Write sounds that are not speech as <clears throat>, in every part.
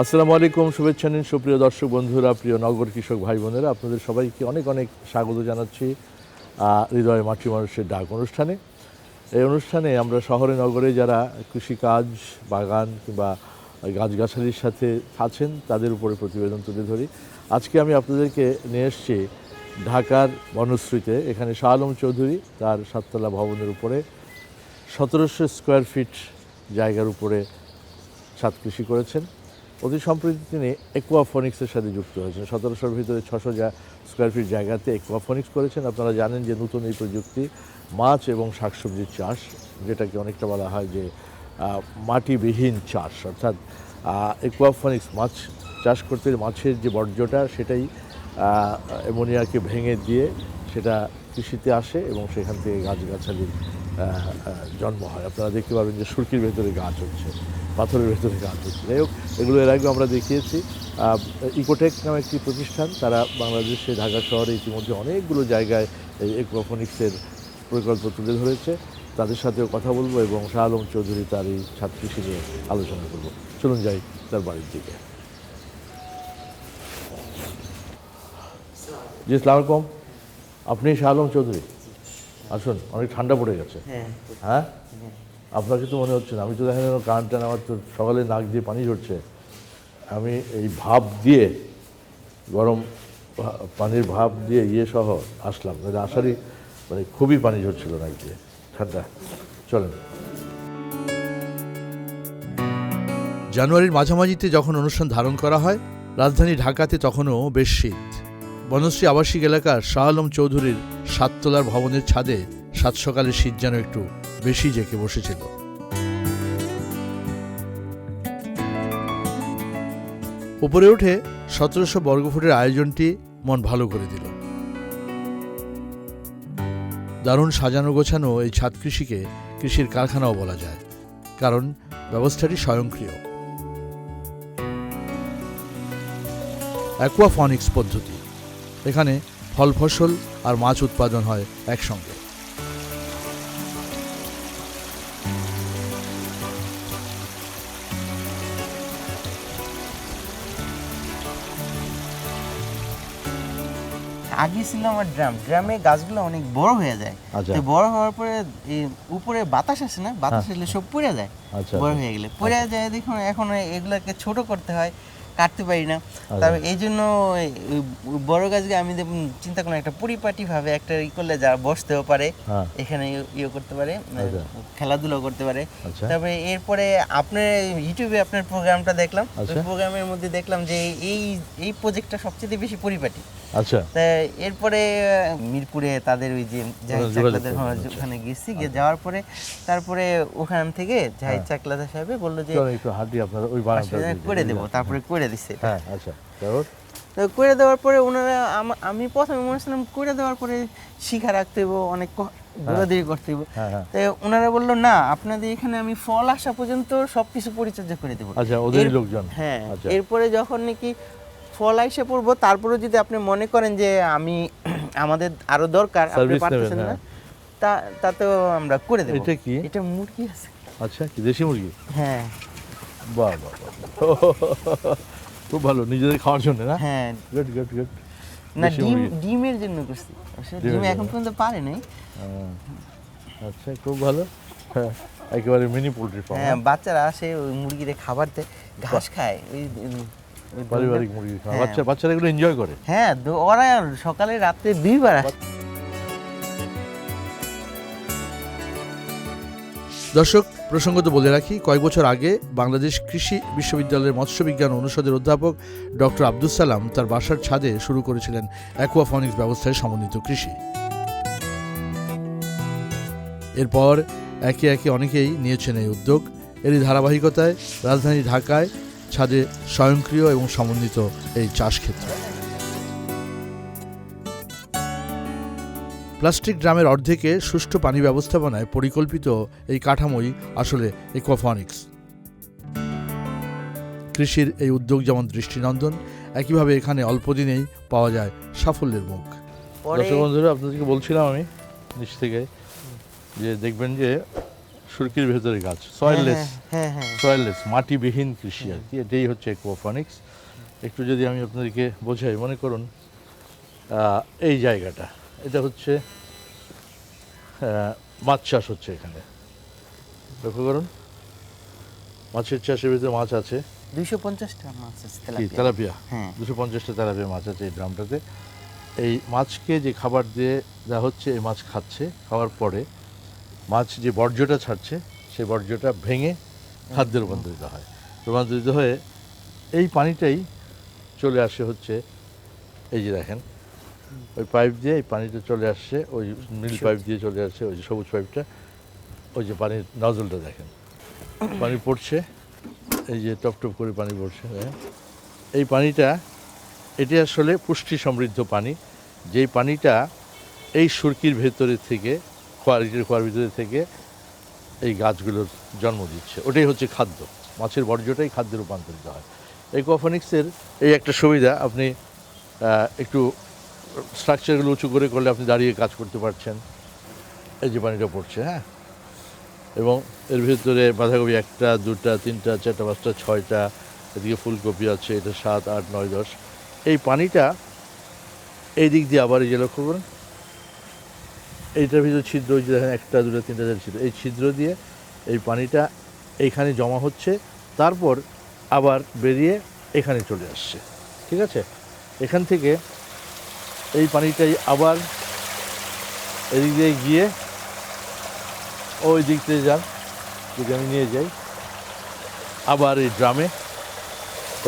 আসসালামু আলাইকুম, শুভেচ্ছা নিন সুপ্রিয় দর্শক বন্ধুরা, প্রিয় নগর কৃষক ভাই বোনেরা। আপনাদের সবাইকে অনেক অনেক স্বাগত জানাচ্ছি হৃদয় মাটি মানুষের ডাক অনুষ্ঠানে। এই অনুষ্ঠানে আমরা শহরে নগরে যারা কৃষিকাজ, বাগান কিংবা গাছগাছালির সাথে আছেন, তাদের উপরে প্রতিবেদন তুলে ধরি। আজকে আমি আপনাদেরকে নিয়ে এসেছি ঢাকার বনশ্রীতে, এখানে শাহ আলম চৌধুরী তার সাততলা ভবনের উপরে সতেরোশো স্কোয়ার ফিট জায়গার উপরে ছাদ কৃষি করেছেন। অতি সম্প্রতি তিনি একুয়াফনিক্সের সাথে যুক্ত হয়েছেন। সতেরোশোর ভিতরে ছশো যা স্কোয়ার ফিট জায়গাতে একুয়াফনিক্স করেছেন। আপনারা জানেন যে নতুন এই প্রযুক্তি মাছ এবং শাকসবজির চাষ, যেটাকে অনেকটা বলা হয় যে মাটিবিহীন চাষ, অর্থাৎ একুয়াফনিক্স মাছ চাষ করতে মাছের যে বর্জ্যটা, সেটাই অ্যামোনিয়াকে ভেঙে দিয়ে সেটা কৃষিতে আসে এবং সেখান থেকে গাছগাছালির জন্ম হয়। আপনারা দেখতে পাবেন যে সুরকির ভেতরে গাছ হচ্ছে। পাথরের ভেতরে গাছ হচ্ছে। যাই হোক এগুলো এর আগে আমরা দেখিয়েছি। ইকোটেক নামে একটি প্রতিষ্ঠান তারা বাংলাদেশে ঢাকা শহরে ইতিমধ্যে অনেকগুলো জায়গায় এই একুয়াফনিক্সের প্রকল্প তুলে ধরেছে। তাদের সাথেও কথা বলব এবং শাহ আলম চৌধুরী তার এই কৃষি নিয়ে আলোচনা করব। চলুন যাই তার বাড়ির দিকে। জি সালাম আলাইকুম। আপনি শাহ আলম চৌধুরী? আসুন অনেক ঠান্ডা পড়ে গেছে। হ্যাঁ? হ্যাঁ। আপনাকে তো মনে হচ্ছে না। আমি তো দেখেন কান টান, আমার তো সকালে নাক দিয়ে পানি ঝরছে। আমি এই ভাপ দিয়ে, গরম পানির ভাপ দিয়ে ইয়ে সহ আসলাম। মানে আসারই মানে খুবই পানি ঝরছিল নাক দিয়ে। ঠান্ডা। চলেন। জানুয়ারির মাঝামাঝিতে যখন অনুষ্ঠান ধারণ করা হয়, রাজধানী ঢাকাতে তখনও বেশ শীত। বনশ্রী আবাসিক এলাকার শাহ আলম চৌধুরীর সাততলার ভবনের ছাদে সাত সকালে শীত যেন একটু বেশি জেঁকে বসেছিল। উপরে উঠে সতেরোশো বর্গফুটের আয়োজনটি মন ভালো করে দিল। দারুণ সাজানো গোছানো এই ছাদ কৃষিকে কৃষির কারখানাও বলা যায়, কারণ ব্যবস্থাটি স্বয়ংক্রিয়। অ্যাকোয়াফনিক্স পদ্ধতি, এখানে ফল ফসল আর মাছ উৎপাদন হয় একসঙ্গে। আগে ছিল আমার ড্রাম। ড্রামে গাছগুলো অনেক বড় হয়ে যায়। আচ্ছা। তো বড় হওয়ার পরে এই উপরে বাতাস আসে না বাতাস এলে সব পড়ে যায়। আচ্ছা, বড় আচ্ছা। হয়ে গেলে। পড়ে যায় দেখুন এখন এগুলাকে ছোট করতে হয়। কাটতে পারি না আচ্ছা। তারপর এই জন্য বড় গাছকে আমি চিন্তা করলাম একটা পরিপাটি ভাবে একটা ই করলে যা বসতেও পারে হ্যাঁ। এখানে ইয়ে- করতে পারে আচ্ছা। খেলাধুলো করতে পারে আচ্ছা। তারপরে এরপরে আপনার ইউটিউবে আপনার প্রোগ্রামটা দেখলাম। প্রোগ্রামের মধ্যে দেখলাম যে এই এই প্রজেক্টটা সবচেয়ে বেশি পরিপাটি আচ্ছা এরপরে মিরপুরে তাদের ওই যে হ্যাঁ। ওখানে গেছি গিয়ে যাওয়ার পরে তারপরে ওখান থেকে জাহিদ চাকলাদা সাহেব বলল যে একটু হাঁটি আপনার ওই করে দেবো তারপরে করে দিচ্ছে এটা। হ্যাঁ আচ্ছা তো করে দেওয়ার পরে ওনারা আমি প্রথমে মনে ছিলাম করে দেওয়ার পরে শিখা রাখতে হইব অনেক দৌড়াদৌড়ি করতে হইব। হ্যাঁ হ্যাঁ। তো ওনারা বলল না আপনাদের এখানে আমি ফল আসা পর্যন্ত সবকিছু পরিচর্যা করে দেবো। আচ্ছা ওদেরই এর- লোকজন। হ্যাঁ আচ্ছা। এরপরে যখন নাকি ফল আইসে পড়ব তারপরে যদি আপনি মনে করেন যে আমি <clears throat> আমাদের আরও দরকার আপনি পারতেছেন না হ্যাঁ। তা তাতেও আমরা করে দেবো। এটা কি? এটা মুরগি আছে। আচ্ছা কি দেশি মুরগি? হ্যাঁ। বাহ বাহ বাহ। <laughs> খুব ভালো নিজেদের খাওয়ার জন্য না? হ্যাঁ। গুড গুড গুড না ডিম ডিমের জন্য করছি। ডিম এখন পর্যন্ত পারে নাই। আচ্ছা খুব ভালো। হ্যাঁ একেবারে মিনি পোলট্রি ফার্ম হ্যাঁ বাচ্চারা আসে ওই মুরগিরে খাবার দেয়। ঘাস খায় ওই পারিবারিক মুরগি খাওয়া। হ্যাঁ। বাচ্চা বাচ্চারা এগুলো এনজয় করে। হ্যাঁ ওরা সকালে রাত্রে দুইবার আসে। দর্শক প্রসঙ্গত বলে রাখি, কয়েক বছর আগে বাংলাদেশ কৃষি বিশ্ববিদ্যালয়ের মৎস্য বিজ্ঞান অনুষদের অধ্যাপক ডক্টর আব্দুল সালাম তার বাসার ছাদে শুরু করেছিলেন অ্যাকোয়াফনিক্স ব্যবস্থায় সমন্বিত কৃষি। এরপর একে একে অনেকেই নিয়েছেন এই উদ্যোগ। এরই ধারাবাহিকতায় রাজধানী ঢাকায় ছাদে স্বয়ংক্রিয় এবং সমন্বিত এই চাষ ক্ষেত্র প্লাস্টিক ড্রামের অর্ধেকে সুষ্ঠু পানি ব্যবস্থাপনায় পরিকল্পিত এই কাঠামোই আসলে একুয়াফনিক্স। কৃষির এই উদ্যোগ যেমন দৃষ্টিনন্দন একইভাবে এখানে অল্প দিনেই পাওয়া যায় সাফল্যের মুখ। দর্শক বন্ধুরা আপনাদেরকে বলছিলাম আমি নিচ থেকে যে দেখবেন যে সুরকির ভেতরে গাছ সয়েললেস হ্যাঁ হ্যাঁ সয়েললেস মাটিবিহীন কৃষি আর কি এটাই হচ্ছে একোফনিক্স একটু যদি আমি আপনাদেরকে বোঝাই মনে করুন এই জায়গাটা এটা হচ্ছে মাছ চাষ হচ্ছে এখানে। লক্ষ্য করুন মাছের চাষের ভিতরে মাছ আছে। দুইশো পঞ্চাশটা মাছ আছে তেলাপিয়া। তেলাপিয়া? হ্যাঁ। দুশো পঞ্চাশটা তেলাপিয়া মাছ আছে এই ড্রামটাতে। এই মাছকে যে খাবার দিয়ে দেওয়া হচ্ছে এই মাছ খাচ্ছে খাওয়ার পরে মাছ যে বর্জ্যটা ছাড়ছে সেই বর্জ্যটা ভেঙে খাদ্যে রূপান্তরিত হয়। রূপান্তরিত হয়ে এই পানিটাই চলে আসে হচ্ছে এই যে দেখেন ওই পাইপ দিয়ে এই পানিটা চলে আসছে ওই নীল পাইপ দিয়ে চলে আসছে ওই যে সবুজ পাইপটা ওই যে পানির নজলটা দেখেন। পানি পড়ছে এই যে টপ টপ করে পানি পড়ছে এই পানিটা এটি আসলে পুষ্টি সমৃদ্ধ পানি। যেই পানিটা এই সুরকির ভেতরে থেকে কোয়ালিটির খোয়ার ভিতরে থেকে এই গাছগুলোর জন্ম দিচ্ছে। ওটাই হচ্ছে খাদ্য। মাছের বর্জ্যটাই খাদ্যে রূপান্তরিত হয়। এই কোফনিক্সের এই একটা সুবিধা আপনি একটু স্ট্রাকচারগুলো উঁচু করে করলে আপনি দাঁড়িয়ে কাজ করতে পারছেন। এই যে পানিটা পড়ছে হ্যাঁ? এবং এর ভিতরে বাঁধাকপি একটা, দুটা, তিনটা, চারটা, পাঁচটা, ছয়টা, এদিকে ফুলকপি আছে, এটা সাত, আট, নয়, দশ। এই পানিটা এই দিক দিয়ে আবার এই যে লক্ষ্য করুন। এইটার ভিতরে ছিদ্র যে দেখেন একটা, দুটো, তিনটা, চারটা ছিদ্র। এই ছিদ্র দিয়ে এই পানিটা এইখানে জমা হচ্ছে, তারপর আবার বেরিয়ে এখানে চলে আসছে। ঠিক আছে? এখান থেকে এই পানিটাই আবার এদিক দিয়ে গিয়ে ওই দিক থেকে যান, যদি আমি নিয়ে যাই। আবার এই ড্রামে,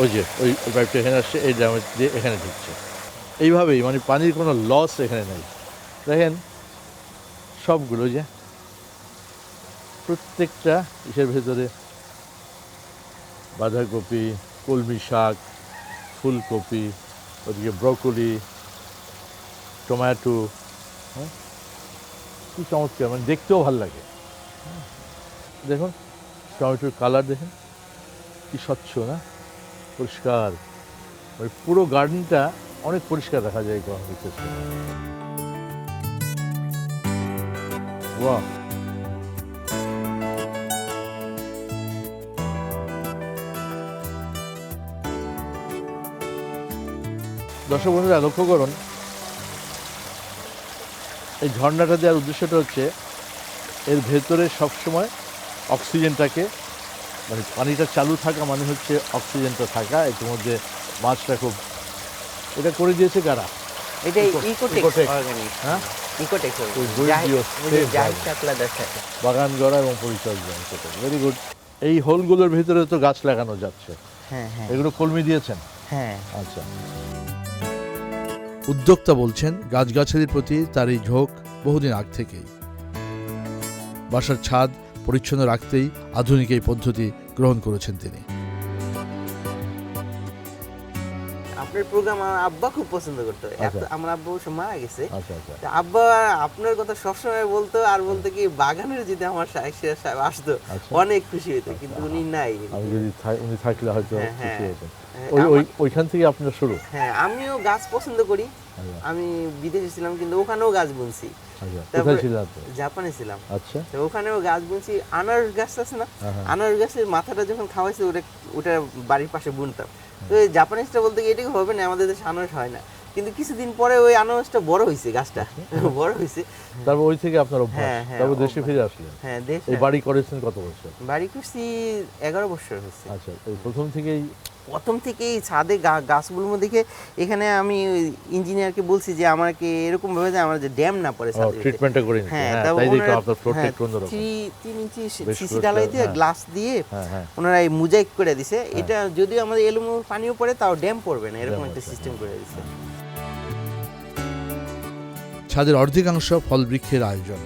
ওই যে, ওই পাইপটা এখানে আসছে, এই ড্রামে দিয়ে এখানে ঢুকছে। এইভাবেই মানে পানির কোনো লস এখানে নেই। দেখেন, সবগুলো যে প্রত্যেকটা ইসের ভেতরে বাঁধাকপি, কলমি শাক, ফুলকপি, ওদিকে ব্রকলি টমেটো হ্যাঁ? কি চমৎকার মানে দেখতেও ভালো লাগে। দেখুন, টমেটোর কালার দেখুন, কি স্বচ্ছ, না? পরিষ্কার। ওই পুরো গার্ডেনটা অনেক পরিষ্কার দেখা যায় গরম বিশেষ বাহ! দর্শক বন্ধুরা, লক্ষ্য করুন এই ঝর্ণাটা দেওয়ার উদ্দেশ্যটা হচ্ছে এর ভেতরে সবসময় অক্সিজেনটাকে মানে পানিটা চালু থাকা মানে হচ্ছে অক্সিজেনটা থাকা ইতিমধ্যে মাছটা খুব এটা করে দিয়েছে কারা? এটা হ্যাঁ? বাগান গড়া এবং পরিচর্যা ভেরি গুড এই হোলগুলোর ভিতরে তো গাছ লাগানো যাচ্ছে। হ্যাঁ হ্যাঁ। এগুলো কলমি দিয়েছেন? হ্যাঁ। আচ্ছা। উদ্যোক্তা বলছেন, গাছগাছালির প্রতি তার এই ঝোঁক বহুদিন আগ থেকেই। বাসার ছাদ পরিচ্ছন্ন রাখতেই আধুনিক এই পদ্ধতি গ্রহণ করেছেন তিনি। আপনার প্রোগ্রাম আমার আব্বা খুব পছন্দ করতো। আচ্ছা। আমার আব্বা অবশ্য মারা গেছে। আচ্ছা আচ্ছা। আব্বা আপনার কথা সবসময় বলতো আর বলতো কি বাগানের যদি আমার সাহেব আসতো। অনেক খুশি হতো কিন্তু উনি নাই। উনি থাকলে হয়তো হ্যাঁ, হ্যাঁ। হ্যাঁ, ওইখান থেকে আপনার শুরু? হ্যাঁ আমিও গাছ পছন্দ করি। আমি বিদেশে ছিলাম কিন্তু ওখানেও গাছ বুনছি। জাপানে ছিলাম। আচ্ছা। তো ওখানেও গাছ বুনছি। আনারস গাছ আছে না। আনারস গাছের মাথাটা যখন খাওয়াইছে ওটা ওটা বাড়ির পাশে বুনতাম। তো জাপানিজটা বলতে গিয়ে এটাকে হবে না আমাদের দেশে আনারস হয় না। কিন্তু কিছুদিন পরে ওই আনারসটা বড় হয়েছে গাছটা। বড় হয়েছে তারপর ওই থেকে আপনার অভ্যাস। হ্যাঁ, হ্যাঁ, তারপর দেশে ফিরে আসলেন। হ্যাঁ দেশ এই বাড়ি করেছেন কত বছর? বাড়ি করছি এগারো বছর হয়েছে। আচ্ছা এই প্রথম থেকেই প্রথম থেকেই ছাদে গাছগুলোর মধ্যে দেখে এখানে আমি ইঞ্জিনিয়ারকে বলছি যে আমাকে এরকম ভাবে যে আমার যে ড্যাম না পড়ে ভিতরে। ট্রিটমেন্টটা করে নিতে। হ্যাঁ হ্যাঁ তাই দেখো আপনার থ্রি- তিন ইঞ্চি সিসি ঢালাই দিয়ে। গ্লাস দিয়ে ওনারা এই মুজাইক করে দিছে। এটা যদিও আমাদের এলোমো পানিও পড়ে তাও ড্যাম পড়বে না এরকম একটা সিস্টেম করে দিছে। ছাদের অর্ধেকাংশ ফল বৃক্ষের আয়োজন।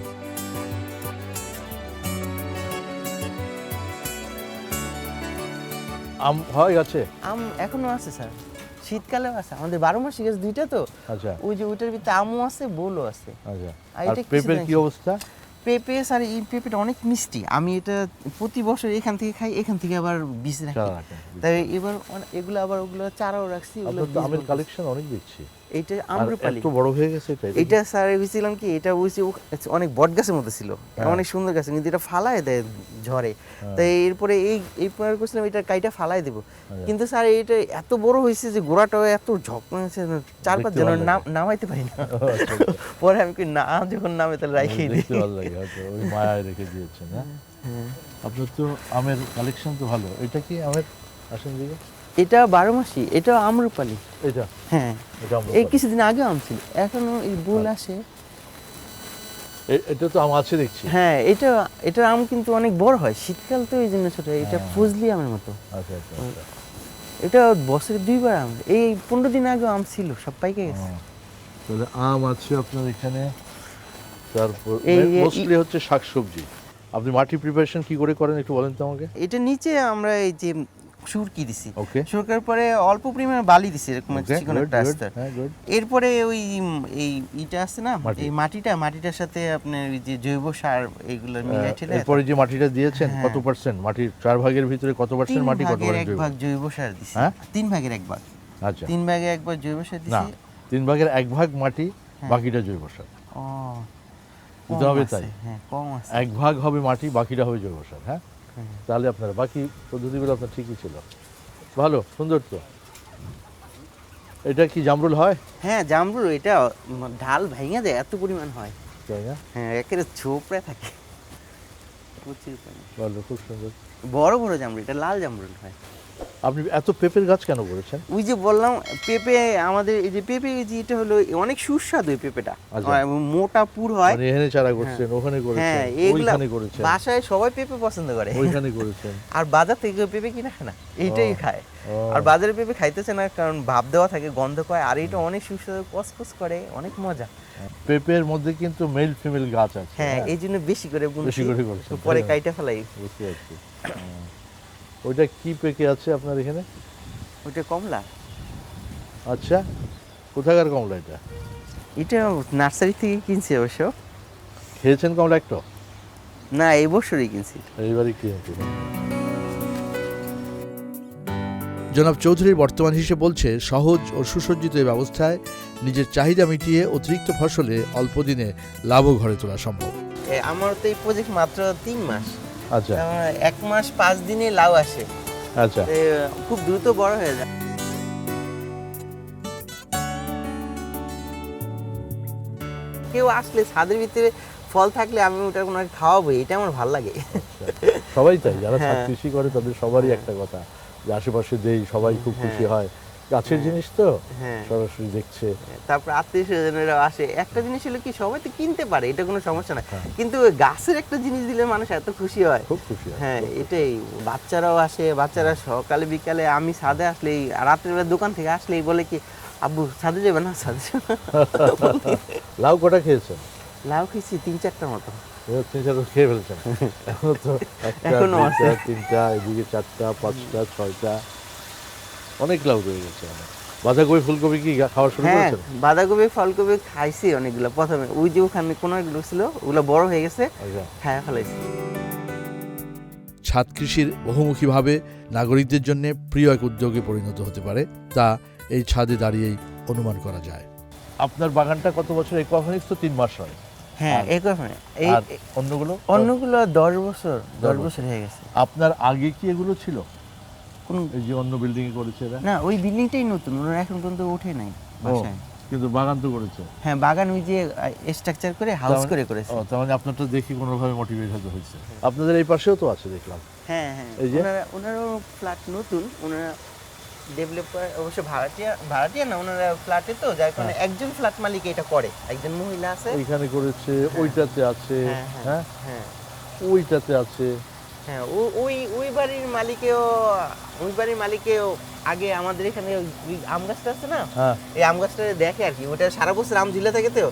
আম হয় গাছে আম এখনও আছে স্যার। শীতকালেও আছে। আমাদের বারো মাসি গাছ দুইটা তো। আচ্ছা। ওই যে ওইটার ভিতরে আমও আছে বোলও আছে। আচ্ছা। আর আর এটা পেঁপের কি অবস্থা? পেঁপে স্যার এই পেঁপেটা অনেক মিষ্টি। আমি এটা প্রতি বছর এখান থেকে খাই এখান থেকে আবার বীজ রাখি। তাই এবার এগুলো আবার ওগুলো চারাও রাখছি আমের কালেকশন অনেক দেখছি। আর আম্রপালি। এত বড় হয়ে গেছে এটা এটা স্যার বুঝছিলাম কি এটা বুঝছি অনেক বট গাছের মতো ছিল। হ্যাঁ। অনেক সুন্দর গাছ কিন্তু এটা ফালায় দেয় ঝড়ে। তাই এরপরে এই এই পরে করছিলাম এটা কাইটা ফালায় দেবো। আচ্ছা। কিন্তু স্যার এটা এত বড় হয়েছে যে গোড়াটাও এত ঝক হয়েছে চার পাঁচ জন নামাইতে পারি না। আচ্ছা, আচ্ছা। পরে আমি কি না যখন নামে তাহলে রাখিয়ে দিই। ওই মায়ায় রেখে দিয়েছেন হ্যাঁ? আপনার তো আমের কালেকশন তো ভালো। এটা কি আমের আসেন দিকে? এটা বারো মাসি এটা আম্রপালি। এটা? হ্যাঁ। এই কিছুদিন আগে আম ছিল এখনও এই বুল আসে। এটা তো আম আছে দেখছি। হ্যাঁ এটা এটা আম কিন্তু অনেক বড় হয় শীতকাল তো এই জন্য ছোট এটা হ্যাঁ। ফুজলি আমের মতো। আচ্ছা আচ্ছা আচ্ছা। এটা বছরে দুইবার আম এই পনেরো দিন আগে আম ছিল সব পাইকে গেছে। তাহলে আম আছে আপনার এখানে তারপর মোস্টলি হচ্ছে শাকসবজি। আপনি মাটি প্রিপারেশন কি করে করেন একটু বলেন তো আমাকে। এটা নিচে আমরা এই যে সুরকি দিছি? ওকে সুরকার পরে অল্প পরিমাণে বালি দিছি এরকম চিকন একটা আস্তে হ্যাঁ এরপরে ওই এই ইটা আছে না? এই মাটিটা মাটিটার সাথে আপনার যে জৈব সার এগুলো মিলাই ঠেলে এরপরে যে মাটিটা দিয়েছেন হ্যাঁ। কত পার্সেন্ট মাটির চার ভাগের ভিতরে কত পার্সেন্ট মাটি কত ভাগের এক ভাগ জৈব সার দিছি। হ্যাঁ? তিন ভাগের এক ভাগ। আচ্ছা। তিন ভাগে এক ভাগ জৈব সার দিছি। তিন ভাগের এক ভাগ মাটি। বাকিটা জৈব সার। ও বুঝতে হবে তাই? হ্যাঁ কম আছে। এক ভাগ হবে মাটি বাকিটা হবে জৈব সার হ্যাঁ। তাহলে আপনার বাকি পদ্ধতিগুলো আপনার ঠিকই ছিল। ভালো সুন্দর তো। এটা কি জামরুল হয়? হ্যাঁ জামরুল এটা ঢাল ভেঙে যায় এত পরিমাণ হয়। তাই না? হ্যাঁ একেবারে ছোপড়ে থাকে। প্রচুর ভালো খুব সুন্দর। বড় বড় জামরুল এটা লাল জামরুল হয়। আপনি এত পেঁপের গাছ কেন করেছেন? ওই যে বললাম পেঁপে আমাদের এই যে পেঁপে যে এটা হলো অনেক সুস্বাদু এই পেঁপেটা। আচ্ছা। মোটা পুর হয়। মানে এখানে চারা করছেন ওখানে করেছেন হ্যাঁ এগুলা করেছেন। বাসায় সবাই পেঁপে পছন্দ করে। ওইখানে করেছেন। <laughs> আর বাজার থেকে পেঁপে কিনা খায় না এইটাই খায়। আর বাজারে পেঁপে খাইতেছে না কারণ ভাব দেওয়া থাকে গন্ধ পায় আর এটা অনেক সুস্বাদু কসকস করে অনেক মজা। পেঁপের মধ্যে কিন্তু মেল ফিমেল গাছ আছে হ্যাঁ এই জন্য বেশি করে বেশি করে পরে না? কাইটা ফেলাই। বুঝতে পারছি। <laughs> ওইটা কি পেকে আছে আপনার এখানে? ওইটা কমলা। আচ্ছা কোথাকার কমলা এটা? এটা নার্সারি থেকে কিনছি অবশ্য। খেয়েছেন কমলা একটা? না এই বছরই কিনছি। এইবারই কি হচ্ছে জনাব চৌধুরীর বর্তমান হিসেবে বলছে সহজ ও সুসজ্জিত এই ব্যবস্থায় নিজের চাহিদা মিটিয়ে অতিরিক্ত ফসলে অল্প দিনে লাভও ঘরে তোলা সম্ভব। আমার তো এই প্রজেক্ট মাত্র তিন মাস। আচ্ছা। এক মাস পাঁচ দিনে লাউ আসে। আচ্ছা। খুব দ্রুত বড় হয়ে যায়। কেউ আসলে ছাদের ভিতরে ফল থাকলে আমি ওটা কোনো খাওয়াবো এটা আমার ভালো লাগে। সবাই তাই যারা হ্যাঁ। কৃষি করে তাদের সবারই একটা কথা। যে আশেপাশে যেই সবাই খুব খুশি হয় গাছের জিনিস তো হ্যাঁ। সরাসরি দেখছে। তারপর আত্মীয় স্বজনেরা আসে। একটা জিনিস হলো কি সবাই তো কিনতে পারে এটা কোনো সমস্যা না। হ্যাঁ। কিন্তু গাছের একটা জিনিস দিলে মানুষ এত খুশি হয়। খুব খুশি হয়। হ্যাঁ এটাই। বাচ্চারাও আসে বাচ্চারা সকালে বিকালে আমি ছাদে আসলেই রাত্রিবেলা দোকান থেকে আসলেই বলে কি আব্বু ছাদে যাবে না? না?" <laughs> লাউ কটা খেয়েছেন? লাউ খেয়েছি তিন চারটার মতো। তিন চারটা খেয়ে ফেলছেন। <laughs> এখনও তো একটা এখনও আছে। তিনটা এদিকে চারটা পাঁচটা ছয়টা। অনেক লাউ রয়ে গেছে বাঁধাকপি ফুলকপি কি খাওয়া শুরু হ্যাঁ করেছেন? বাঁধাকপি ফুলকপি খাইছি অনেকগুলো। প্রথমে ওই যে ওখানে কোনো এগুলো ছিল ওগুলো বড় হয়ে গেছে। আচ্ছা। খায় ফেলাইছি। ছাদ কৃষির বহুমুখীভাবে নাগরিকদের জন্য প্রিয় এক উদ্যোগে পরিণত হতে পারে তা এই ছাদে দাঁড়িয়েই অনুমান করা যায়। আপনার বাগানটা কত বছর একোয়াফনিক্স তো তিন মাস হয়। হ্যাঁ আর- এই অন্যগুলো? অন্যগুলো দশ বছর দশ। বছর হয়ে গেছে। আপনার আগে কি এগুলো ছিল? কোন এই যে অন্য বিল্ডিং এ করেছে এরা? না ওই বিল্ডিংটাই নতুন ওনারা এখন পর্যন্ত ওঠে নাই বাসায়। কিন্তু বাগান তো করেছে? হ্যাঁ বাগান ওই যে স্ট্রাকচার করে হাউস করে করেছে। ও তার মানে আপনারটা দেখি কোনোভাবে মোটিভেট হতে হয়েছে। আপনাদের এই পাশেও তো আছে দেখলাম। হ্যাঁ হ্যাঁ। এই যে? ওনারা ওনারও ফ্ল্যাট নতুন ওনারা ডেভেলপার অবশ্য ভাড়াটিয়া ভাড়াটিয়া না ওনারা ফ্ল্যাটে তো যার কারণে একজন ফ্ল্যাট মালিক এটা করে একজন মহিলা আছে। এইখানে করেছে ওইটাতে আছে হ্যাঁ, হ্যাঁ। হ্যাঁ? হ্যাঁ। ওইটাতে আছে। হ্যাঁ ওই ওই বাড়ির মালিকেও ওই বাড়ির মালিকেও আগে আমাদের এখানে ওই আম গাছটা আছে না? হ্যাঁ। এই আম গাছটা দেখে আর কি ওটা সারা বছর আম ঝুলে থাকে তো।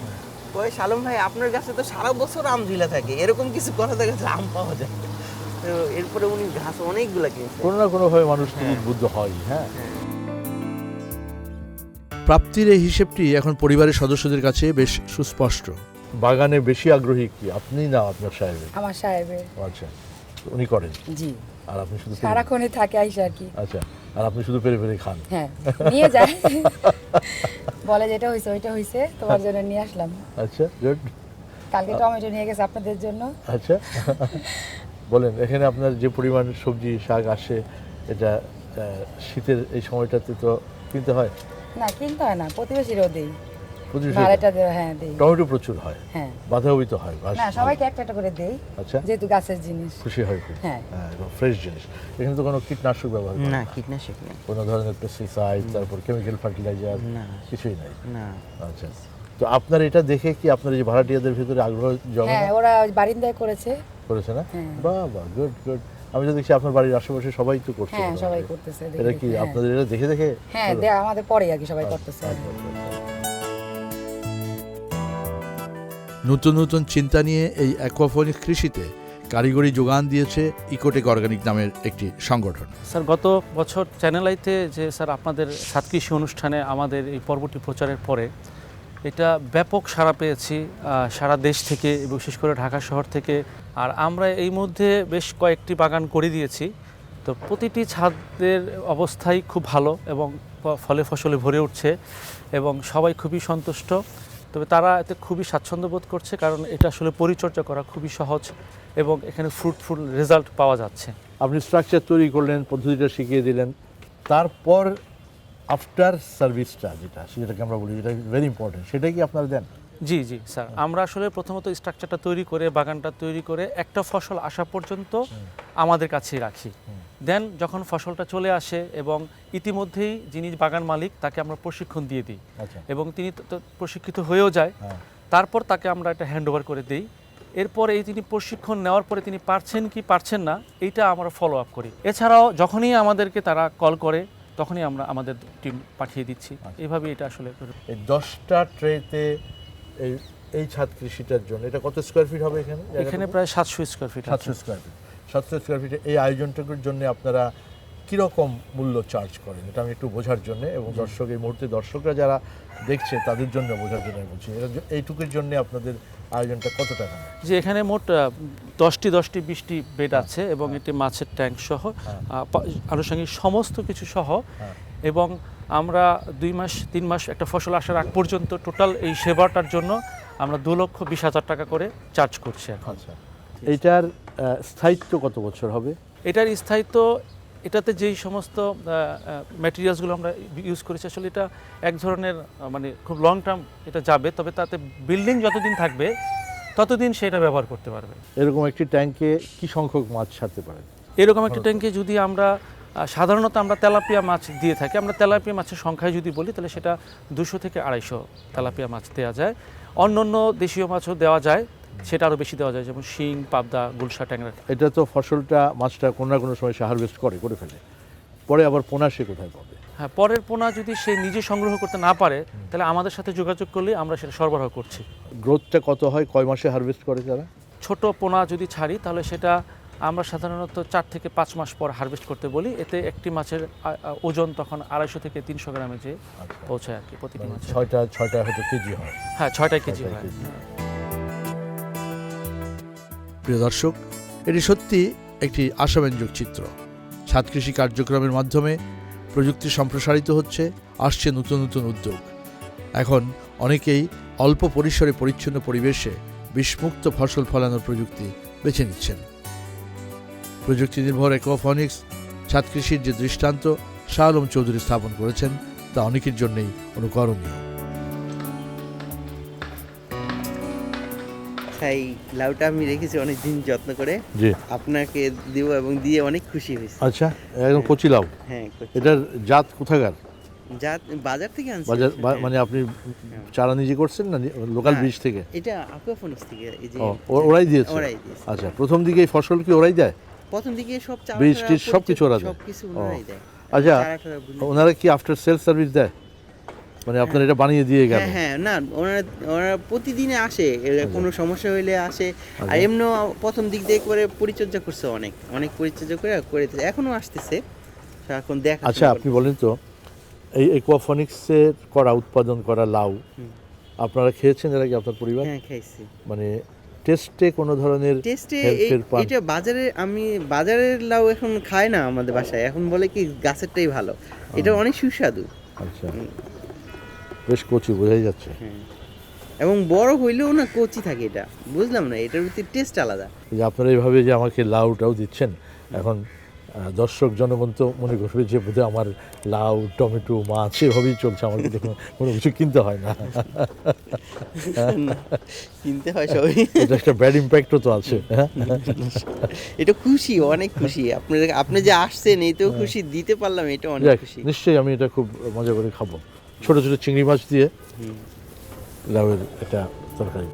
ওই শালম ভাই আপনার গাছে তো সারা বছর আম ঝুলে থাকে এরকম কিছু কথা দেখা আম পাওয়া যায়। তো এরপরে উনি ঘাস অনেকগুলা কিনছে। কোনো না কোনোভাবে মানুষ তো উদ্বুদ্ধ হয়। হ্যাঁ। প্রাপ্তির এই হিসেবটি এখন পরিবারের সদস্যদের কাছে বেশ সুস্পষ্ট। বাগানে বেশি আগ্রহী কি? আপনি না আপনার সাহেবের? আমার সাহেবের। আচ্ছা। উনি করেন। জি। আর আপনি শুধু সারাক্ষণই থাকে আইসা আর কি। আচ্ছা আর আপনি শুধু পেরে পেরে খান। হ্যাঁ নিয়ে যায়। <laughs> বলে যেটা হয়েছে ওইটা হয়েছে তোমার জন্য নিয়ে আসলাম। আচ্ছা গুড কালকে টমেটো নিয়ে গেছে আপনাদের জন্য। আচ্ছা। বলেন এখানে আপনার যে পরিমাণ সবজি শাক আসে এটা শীতের এই সময়টাতে তো কিনতে হয়? না কিনতে হয় না প্রতিবেশীরও দেই প্রচুর ভাড়াটা দেওয়া হ্যাঁ দেই। টমেটো প্রচুর হয়। হ্যাঁ। বাঁধাকপি তো হয় না সবাইকে একটা একটা করে দেই আচ্ছা। যেহেতু গাছের জিনিস। খুশি হয় খুব। হ্যাঁ। ফ্রেশ জিনিস। এখানে তো কোনো কীটনাশক ব্যবহার না কীটনাশক নেই। কোনো ধরনের পেস্টিসাইড তারপর কেমিক্যাল ফার্টিলাইজার না। কিছুই নাই। না। আচ্ছা। তো আপনার এটা দেখে কি আপনার এই যে ভাড়াটিয়াদের ভিতরে আগ্রহ জমে হ্যাঁ ওরা বারিন্দায় করেছে। করেছে না? হ্যাঁ। বাহ বাহ গুড গুড আমি তো দেখছি আপনার বাড়ির আশেপাশে সবাই তো করছে হ্যাঁ সবাই করতেছে এটা কি হ্যাঁ। আপনাদের এটা দেখে দেখে? হ্যাঁ? আমাদের পরে আর কি সবাই করতেছে। নতুন নতুন চিন্তা নিয়ে এই অ্যাকোয়াফোনিক কৃষিতে কারিগরি যোগান দিয়েছে ইকোটেক অর্গানিক নামের একটি সংগঠন। স্যার, গত বছর চ্যানেল আইতে যে স্যার আপনাদের সাত কৃষি অনুষ্ঠানে আমাদের এই পর্বটি প্রচারের পরে এটা ব্যাপক সাড়া পেয়েছি সারা দেশ থেকে বিশেষ করে ঢাকা শহর থেকে। আর আমরা এই মধ্যে বেশ কয়েকটি বাগান করে দিয়েছি। তো প্রতিটি ছাদের অবস্থাই খুব ভালো এবং ফলে ফসলে ভরে উঠছে এবং সবাই খুবই সন্তুষ্ট। তবে তারা এতে খুবই স্বাচ্ছন্দ্য বোধ করছে কারণ এটা আসলে পরিচর্যা করা খুবই সহজ এবং এখানে ফ্রুটফুল রেজাল্ট পাওয়া যাচ্ছে। আপনি স্ট্রাকচার তৈরি করলেন পদ্ধতিটা শিখিয়ে দিলেন। তারপর আফটার সার্ভিসটা যেটা সেটাকে আমরা বলি যেটা ভেরি ইম্পর্টেন্ট সেটাই কি আপনারা দেন? জি জি স্যার। আমরা আসলে প্রথমত স্ট্রাকচারটা তৈরি করে বাগানটা তৈরি করে একটা ফসল আসা পর্যন্ত আমাদের কাছেই রাখি। দেন যখন ফসলটা চলে আসে এবং ইতিমধ্যেই যিনি বাগান মালিক তাকে আমরা প্রশিক্ষণ দিয়ে দিই। আচ্ছা। এবং তিনি প্রশিক্ষিত হয়েও যায়। হ্যাঁ। তারপর তাকে আমরা একটা হ্যান্ড ওভার করে দিই। এরপরে এই তিনি প্রশিক্ষণ নেওয়ার পরে তিনি পারছেন কি পারছেন না এইটা আমরা ফলো আপ করি। এছাড়াও যখনই আমাদেরকে তারা কল করে তখনই আমরা আমাদের টিম পাঠিয়ে দিচ্ছি। এইভাবে এটা আসলে এই দশটা ট্রেতে এই এই ছাদ কৃষিটার জন্য এটা কত স্কোয়ার ফিট হবে এখানে? এখানে প্রায় সাতশো স্কোয়ার ফিট সাতশো স্কোয়ার ফিট সাতশো স্কোয়ার ফিটে এই আয়োজনটুকুর জন্য আপনারা কীরকম মূল্য চার্জ করেন? এটা আমি একটু বোঝার জন্য এবং দর্শক এই মুহূর্তে দর্শকরা যারা দেখছে তাদের জন্য বোঝার জন্য বলছি। এইটুকুর জন্য আপনাদের আয়োজনটা কত টাকা যে এখানে মোট দশটি দশটি বিশটি বেড আছে এবং এটি মাছের ট্যাঙ্ক সহ আহ, আনুষঙ্গিক সমস্ত কিছু সহ হ্যাঁ। এবং আমরা দুই মাস তিন মাস একটা ফসল আসার আগ পর্যন্ত টোটাল এই সেবাটার জন্য আমরা দু লক্ষ বিশ হাজার টাকা করে চার্জ করছি এখন। আচ্ছা। এইটার স্থায়িত্ব কত বছর হবে? এটার স্থায়িত্ব এটাতে যেই সমস্ত ম্যাটেরিয়ালসগুলো আমরা ইউজ করেছি আসলে এটা এক ধরনের মানে খুব লং টার্ম এটা যাবে তবে তাতে বিল্ডিং যতদিন থাকবে ততদিন সেটা ব্যবহার করতে পারবে। এরকম একটি ট্যাঙ্কে কি সংখ্যক মাছ ছাড়তে পারে? এরকম একটি ট্যাঙ্কে যদি আমরা সাধারণত আমরা তেলাপিয়া মাছ দিয়ে থাকি আমরা তেলাপিয়া মাছের সংখ্যায় যদি বলি তাহলে সেটা দুশো থেকে আড়াইশো তেলাপিয়া মাছ দেওয়া যায়। অন্য অন্য দেশীয় মাছও দেওয়া যায়। সেটা আরও বেশি দেওয়া যায় যেমন শিং পাবদা গুলশা ট্যাংরা। এটা তো ফসলটা মাছটা কোনো না কোনো সময় সে হারভেস্ট করে করে ফেলে। পরে আবার পোনা সে কোথায় পাবে? হ্যাঁ পরের পোনা যদি সে নিজে সংগ্রহ করতে না পারে তাহলে আমাদের সাথে যোগাযোগ করলে আমরা সেটা সরবরাহ করছি। গ্রোথটা কত হয়? কয় মাসে হারভেস্ট করে তারা? ছোট পোনা যদি ছাড়ি তাহলে সেটা আমরা সাধারণত চার থেকে পাঁচ মাস পর হারভেস্ট করতে বলি। এতে একটি মাছের ওজন তখন আড়াইশো থেকে তিনশো গ্রামে যে আচ্ছা। পৌঁছায় আর কি প্রতিটি মানে মাছে ছয়টা ছয়টা হয়তো কেজি হয়। হ্যাঁ ছয়টা কেজি হয়। প্রিয় দর্শক, এটি সত্যি একটি আশাব্যঞ্জক চিত্র। ছাদ কৃষি কার্যক্রমের মাধ্যমে প্রযুক্তি সম্প্রসারিত হচ্ছে, আসছে নতুন নতুন উদ্যোগ। এখন অনেকেই অল্প পরিসরে পরিচ্ছন্ন পরিবেশে বিষমুক্ত ফসল ফলানোর প্রযুক্তি বেছে নিচ্ছেন। প্রযুক্তি নির্ভর একোফনিক্স ছাদ কৃষির যে দৃষ্টান্ত, শাহ আলম চৌধুরী স্থাপন করেছেন, তা অনেকের জন্যই অনুকরণীয়। তাই লাউটা আমি রেখেছি অনেক দিন যত্ন করে। জি। আপনাকে দিব এবং দিয়ে অনেক খুশি হয়েছি। আচ্ছা একদম কচি লাউ? হ্যাঁ। এটার জাত কোথাকার? যা বাজার থেকে আনছি। বাজার বা- হ্যাঁ। মানে আপনি চারা নিজে করছেন না লোকাল হ্যাঁ। বীজ থেকে? এটা aquaponics থেকে এই যে ও, ও- ওরাই দিয়েছে? ওরাই দিয়েছে। আচ্ছা প্রথম দিকে এই ফসল কি ওরাই দেয়? প্রথম দিকে সব চারা বীজ টিজ সব কিছু ওরা দেয়? সব কিছু ওনারাই দেয়। আচ্ছা চারা টারা বুনে- ওনারা কি আফটার সেল সার্ভিস দেয়? মানে আপনার এটা বানিয়ে দিয়ে গেল। হ্যাঁ হ্যাঁ না ওনারা ওনারা প্রতিদিনে আসে কোনো সমস্যা হইলে আসে। আর আচ্ছা। এমনিও প্রথম দিক দিয়ে করে পরিচর্যা করছে অনেক অনেক পরিচর্যা করে করে এখনও আসতেছে। এখন দেখা আচ্ছা আপনি বলেন তো এই টেস্টে কোনো ধরনের টেস্টে এটা বাজারে আমি বাজারের লাউ এখন খায় না আমাদের বাসায় এখন বলে কি গাছেরটাই ভালো। এটা অনেক সুস্বাদু। আচ্ছা। বেশ কচি বোঝাই যাচ্ছে। এবং বড় হইলেও না কচি থাকে এটা। বুঝলাম না এটার ভিতরে টেস্ট আলাদা। যে আপনারা এইভাবে যে আমাকে লাউটাও দিচ্ছেন এখন দর্শক জনগণ তো মনে করবে যে বোধহয় আমার লাউ টমেটো মাছ এভাবেই চলছে আমার কিন্তু কোনো- কিছু কিনতে হয় না। কিনতে হয় সবাই। এটা একটা ব্যাড ইম্প্যাক্টও তো আছে। হ্যাঁ এটা খুশি অনেক খুশি। আপনি আপনি যে আসছেন এইতেও খুশি দিতে পারলাম এটা অনেক খুশি। নিশ্চয়ই আমি এটা খুব মজা করে খাব। ছোট ছোট চিংড়ি মাছ দিয়ে। লাউয়ের এটা তরকারি।